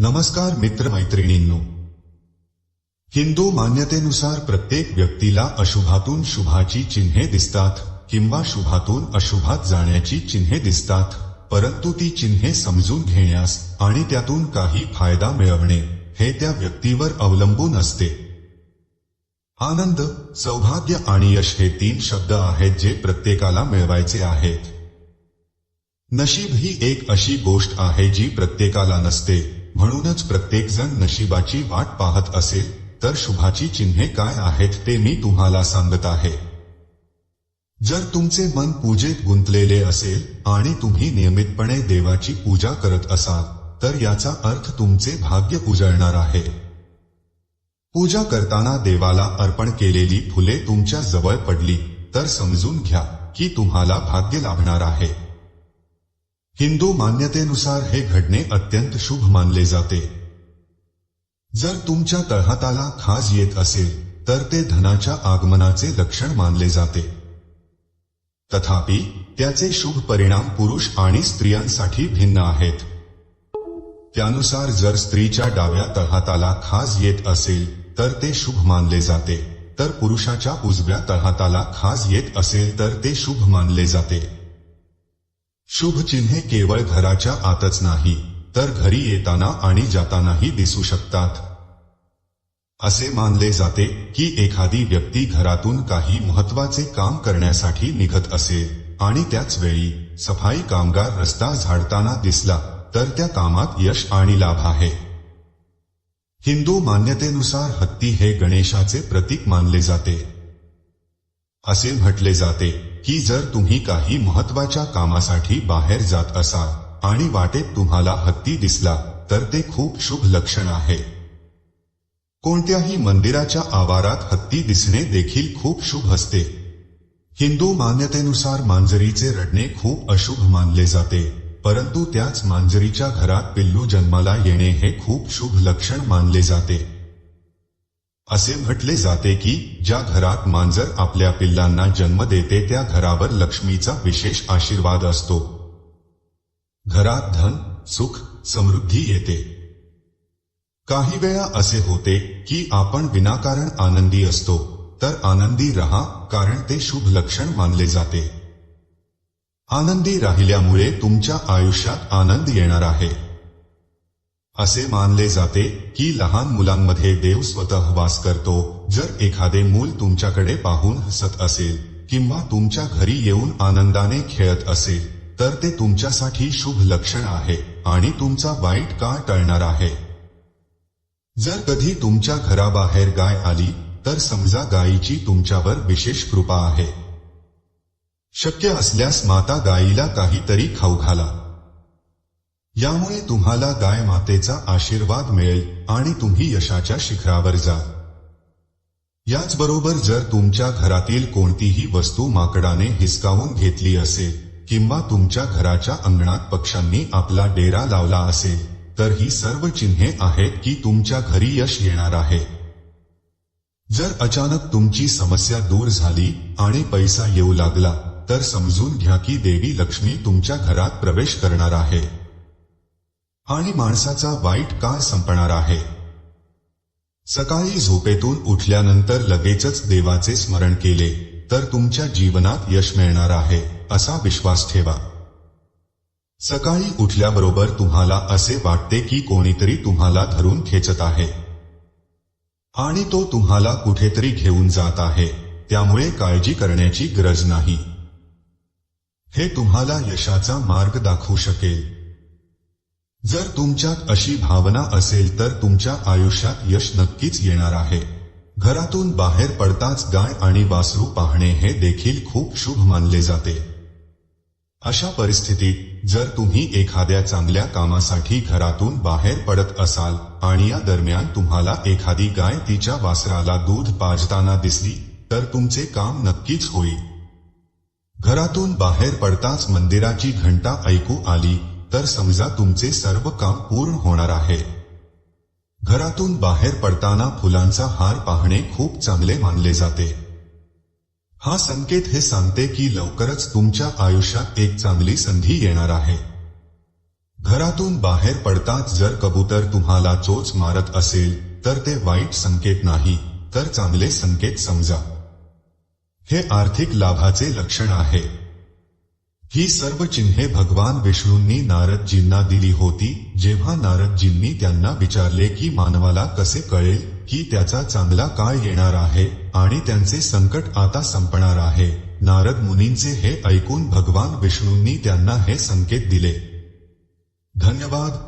नमस्कार मित्र मैत्रिणींनो हिंदू मान्यतेनुसार प्रत्येक व्यक्तीला अशुभातून शुभाची चिन्हे दिसतात किंवा शुभातून अशुभात जाण्याची चिन्हे दिसतात परंतु ती चिन्हे समजून घेण्यास आणि त्यातून काही फायदा मिळवणे हे त्या व्यक्तीवर अवलंबून असते. आनंद सौभाग्य आणि यश हे तीन शब्द आहेत जे प्रत्येकाला मिळवायचे आहेत. नशीब ही एक अशी गोष्ट आहे जी प्रत्येकाला नसते. म्हणूनच प्रत्येकजण नशिबाची वाट पाहत असेल तर शुभाची चिन्हे काय आहेत ते मी तुम्हाला सांगत आहे. जर तुमचे मन पूजेत गुंतलेले असेल आणि तुम्ही नियमितपणे देवाची पूजा करत असाल तर याचा अर्थ तुमचे भाग्य उजळणार आहे. पूजा करताना देवाला अर्पण केलेली फुले तुमच्या जवळ पडली तर समजून घ्या की तुम्हाला भाग्य लाभणार आहे. हिंदू मान्यतेनुसार हे घडणे अत्यंत शुभ मानले जाते. जर तुमच्या तळहाताला खाज येत असेल तर ते धनाच्या आगमनाचे लक्षण मानले जाते. तथापि त्याचे शुभ परिणाम पुरुष आणि स्त्रियांसाठी भिन्न आहेत. त्यानुसार जर स्त्रीच्या डाव्या तळहाताला खाज येत असेल तर ते शुभ मानले जाते. तर पुरुषाच्या उजव्या तळहाताला खाज येत असेल तर ते शुभ मानले जाते. शुभ चिन्हे केवळ घराच्या आतच नाही तर घरी येताना आणि जातानाही दिसू शकतात. असे मानले जाते की एखादी व्यक्ती घरातून काही महत्त्वाचे काम करण्यासाठी निघत असेल आणि त्याच वेळी सफाई कामगार रस्ता झाडताना दिसला तर त्या कामात यश आणि लाभ आहे. हिंदू मान्यतेनुसार हत्ती हे गणेशाचे प्रतीक मानले जाते. असे म्हटले जाते की जर तुम्ही काही महत्त्वाच्या कामासाठी बाहेर जात असाल आणि वाटेत तुम्हाला हत्ती दिसला तर ते खूप शुभ लक्षण आहे. कोणत्याही मंदिराच्या आवारात हत्ती दिसणे देखील खूप शुभ असते. हिंदू मान्यतेनुसार मांजरीचे रडणे खूप अशुभ मानले जाते परंतु त्याच मांजरीच्या घरात पिल्लू जन्माला येणे हे खूप शुभ लक्षण मानले जाते. असे म्हटले जाते की ज्या घरात मांजर आपल्या पिल्लांना जन्म देते त्या घरावर लक्ष्मीचा विशेष आशीर्वाद असतो. घरात धन सुख समृद्धी येते. काही वेळा असे होते की आपण विनाकारण आनंदी असतो. तर आनंदी रहा कारण ते शुभ लक्षण मानले जाते. आनंदी राहिल्यामुळे तुमच्या आयुष्यात आनंद येणार आहे. असे मानले जाते की लहान मुलांमध्ये देव स्वतः वास करतो. जर एखादे मूल तुमच्याकडे पाहून हसत असेल किंवा तुमच्या घरी येऊन आनंदाने खेळत असेल तर ते तुमच्यासाठी शुभ लक्षण आहे आणि तुमचा वाईट का टळणार आहे? जर कधी तुमच्या घराबाहेर गाय आली तर समजा गायीची तुमच्यावर विशेष कृपा आहे. शक्य असल्यास माता गायीला काहीतरी खाऊ घाला. यामुळे तुम्हाला गाय मातेचा आशीर्वाद मिळेल आणि तुम्ही यशाच्या शिखरावर जा. याचबरोबर जर तुमच्या घरातील कोणतीही वस्तू माकडाने हिसकावून घेतली असेल किंवा तुमच्या घराच्या अंगणात पक्ष्यांनी आपला डेरा लावला असेल तर ही सर्व चिन्हे आहेत की तुमच्या घरी यश येणार आहे. जर अचानक तुमची समस्या दूर झाली आणि पैसा येऊ लागला तर समजून घ्या की देवी लक्ष्मी तुमच्या घरात प्रवेश करणार आहे. आणि माणसाचा वाईट काळ संपणार आहे? सकाळी झोपेतून उठल्यानंतर लगेचच देवाचे स्मरण केले तर तुमच्या जीवनात यश मिळणार आहे असा विश्वास ठेवा. सकाळी उठल्याबरोबर तुम्हाला असे वाटते की कोणीतरी तुम्हाला धरून खेचत आहे. आणि तो तुम्हाला कुठेतरी घेऊन जात आहे त्यामुळे काळजी करण्याची गरज नाही. हे तुम्हाला यशाचा मार्ग दाखवू शकेल. जर तुमच्यात अशी भावना असेल तर तुमच्या आयुष्यात यश नक्कीच येणार आहे. घरातून बाहेर पडताच गाय आणि वासरू पाहणे हे देखील खूप शुभ मानले जाते. अशा परिस्थितीत जर तुम्ही एखाद्या चांगल्या कामासाठी घरातून बाहेर पडत असाल आणि या दरम्यान तुम्हाला एखादी गाय तिच्या वासराला दूध पाजताना दिसली तर तुमचे काम नक्कीच होईल. घरातून बाहेर पडताच मंदिराची घंटा ऐकू आली तर समजा तुमचे सर्व काम पूर्ण होणार आहे. घरातून बाहेर पडताना फुलांचा हार पाहणे खूप चांगले मानले जाते. हा संकेत हे सांगते की लवकरच तुमच्या आयुष्यात एक चांगली संधी येणार आहे. घरातून बाहेर पडताच जर कबूतर तुम्हाला चोच मारत असेल तर ते वाईट संकेत नाही तर चांगले संकेत समजा. हे आर्थिक लाभाचे लक्षण आहे. ही सर्व चिन्हे भगवान विष्णूंनी नारदजींना दिली होती. जेव्हा नारदजींनी त्यांना विचारले की मानवाला कसे कळेल की त्याचा चांगला काळ येणार आहे आणि त्यांचे संकट आता संपणार आहे नारद मुनींचे हे ऐकून भगवान विष्णूंनी त्यांना हे संकेत दिले. धन्यवाद.